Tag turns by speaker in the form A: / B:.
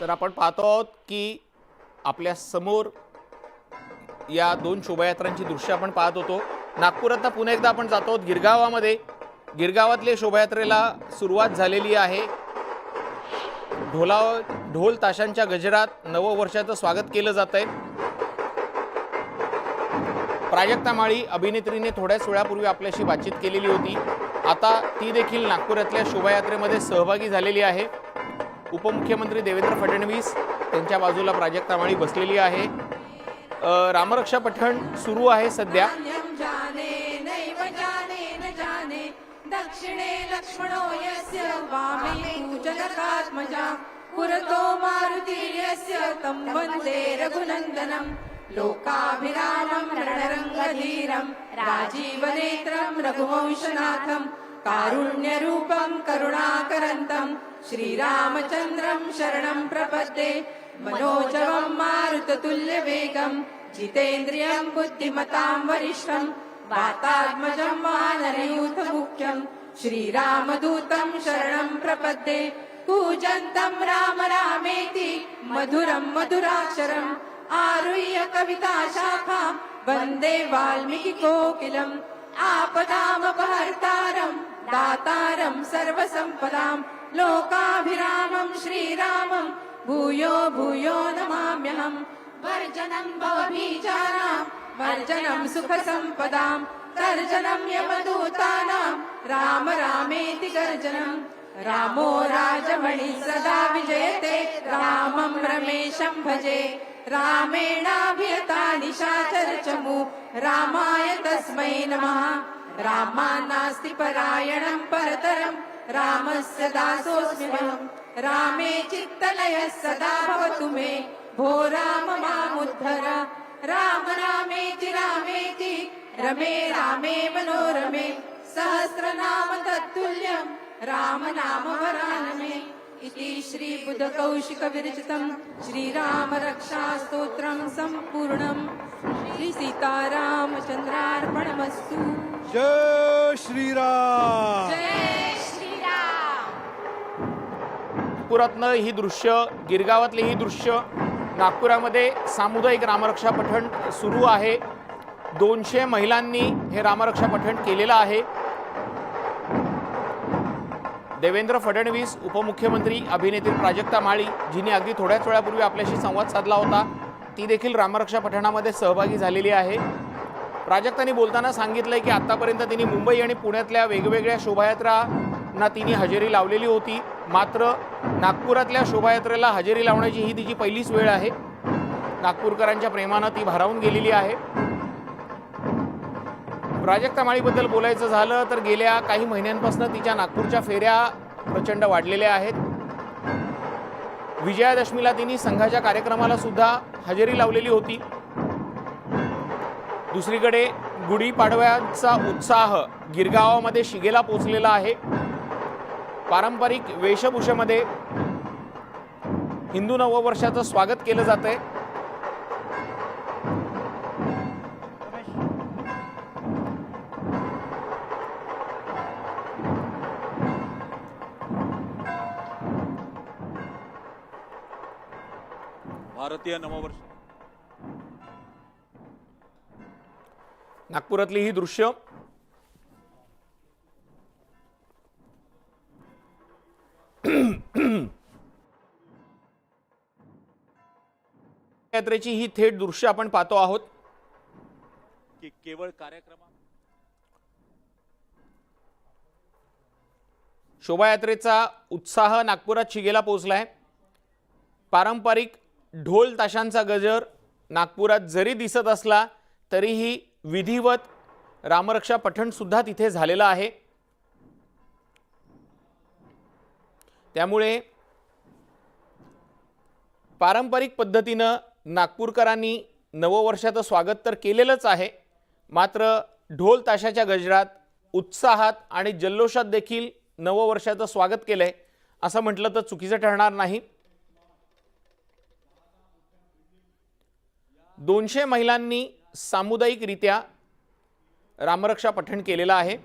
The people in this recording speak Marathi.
A: तर आपण पाहतो आहोत की आपल्यासमोर या दोन शोभायात्रांची दृश्य आपण पाहत होतो. नागपुरात पुन्हा एकदा आपण जातो आहोत गिरगावामध्ये. गिरगावातले शोभायात्रेला सुरुवात झालेली आहे. ढोला ढोल ताशांच्या गजरात नववर्षाचं स्वागत केलं जात आहे प्राजक्ता माळी अभिनेत्रीने थोड्याच वेळापूर्वी आपल्याशी बातचीत केलेली होती. आता ती देखील नागपुरातल्या शोभायात्रेमध्ये सहभागी झालेली आहे. उपमुख्यमंत्री देवेंद्र फडणवीस त्यांच्या बाजूला प्राजक्ता माळी बसलेली आहे. अ, रामरक्षा पठण सुरू आहे सध्या.
B: जाने नैव जाने न जाने. दक्षिणे लक्ष्मणो यस्य वामे पूजनकात्मजा. पुरतो मारुती यस्य तं वन्दे रघुनन्दनं. लोकाभिरामं रणरङ्गधीरं राजीवनेत्रं रघुवंशनाथं कारुण्यरूपं करुणाकरन्तं श्रीरामचन्द्रम् शरणम् प्रपद्ये मनोजवम् मारुततुल्यवेगम् जितेन्द्रियम् बुद्धिमताम् वरिष्ठम् वातात्मजम् वानरयूथमुख्यम् श्रीरामदूतम् शरणम् प्रपद्ये पूजन्तम् राम रामेति मधुरम् मधुराक्षरम् आरुह्य कविता शाखा वन्दे वाल्मीकि कोकिलम् आपदामपहर्तारम्। दातारं सर्वसम्पदां लोकाभिरामं श्रीरामं भूयो भूयो नमाम्यहम् वर्जनं भवबीजानां वर्जनं सुखसम्पदां तर्जनं यमदूतानां राम रामेति गर्जनम् रामो राजमणि सदा विजयते रामं रमेशं भजे। रामेणाभियता निशाचरचमु रामाय तस्मै नमः। रामानास्ति परायणं परतरं रामस्य दासोऽस्म्यहम् रामे चित्तलयः सदा भवतु मे। भो राम मामुद्धर। राम रामेति रामेति। रमे रामे मनोरमे। सहस्रनाम तत्तुल्यं। राम नाम वरानने इति श्री बुधकौशिक विरचितं श्रीराम रक्षा स्तोत्रं सम्पूर्णं श्री सीतारामचन्द्रार्पणमस्तु।
C: जय श्रीराम।
B: जय
A: नागपुरातनं ही दृश्य गिरगावातली ही दृश्य नागपुरामध्ये सामुदायिक रामरक्षा पठण सुरू आहे. दोनशे महिलांनी हे रामरक्षा पठण केलेलं आहे. देवेंद्र फडणवीस उपमुख्यमंत्री अभिनेत्री प्राजक्ता माळी जिने अगदी थोड्याच वेळापूर्वी आपल्याशी संवाद साधला होता. ती देखील रामरक्षा पठणामध्ये सहभागी झालेली आहे. प्राजक्तांनी बोलताना सांगितलंय की आतापर्यंत तिने मुंबई आणि पुण्यातल्या वेगवेगळ्या शोभायात्रांना तिने हजेरी लावलेली होती. मात्र नागपुरातल्या शोभायात्रेला हजेरी लावण्याची ही तिची पहिलीच वेळ आहे. नागपूरकरांच्या प्रेमानं ती भारावून गेलेली आहे. प्राजक्ता माळीबद्दल बोलायचं झालं तर गेल्या काही महिन्यांपासून तिच्या नागपूरच्या फेऱ्या प्रचंड वाढलेल्या आहेत. विजयादशमीला तिने संघाच्या कार्यक्रमाला सुद्धा हजेरी लावलेली होती. दुसरीकडे गुढीपाडव्याचा उत्साह गिरगावामध्ये शिगेला पोचलेला आहे. पारंपरिक वेशभूषेमध्ये हिंदू नववर्षाचं स्वागत केलं जात आहे
C: भारतीय नववर्ष.
A: नागपुरातली ही दृश्य. यात्रेची ही थेट दृश्य आपण पाहतो आहोत.
C: की केवळ कार्यक्रमा
A: शोभायात्रेचा उत्साह नागपुरात शिगेला पोहोचलाय. पारंपरिक ढोल ताशांचा गजर नागपुरात जरी दिसत असला तरीही विधिवत रामरक्षा पठणसुद्धा तिथे झालेलं आहे. त्यामुळे पारंपरिक पद्धतीनं नागपूरकरांनी नववर्षाचं स्वागत तर केलेलंच आहे मात्र ढोल ताशाच्या गजरात उत्साहात आणि जल्लोषात देखील नववर्षाचं स्वागत केलं आहे असं म्हटलं तर चुकीचं ठरणार नाही. दोनशे महिलांनी सामुदायिकरित्या रामरक्षा पठण केलेलं आहे.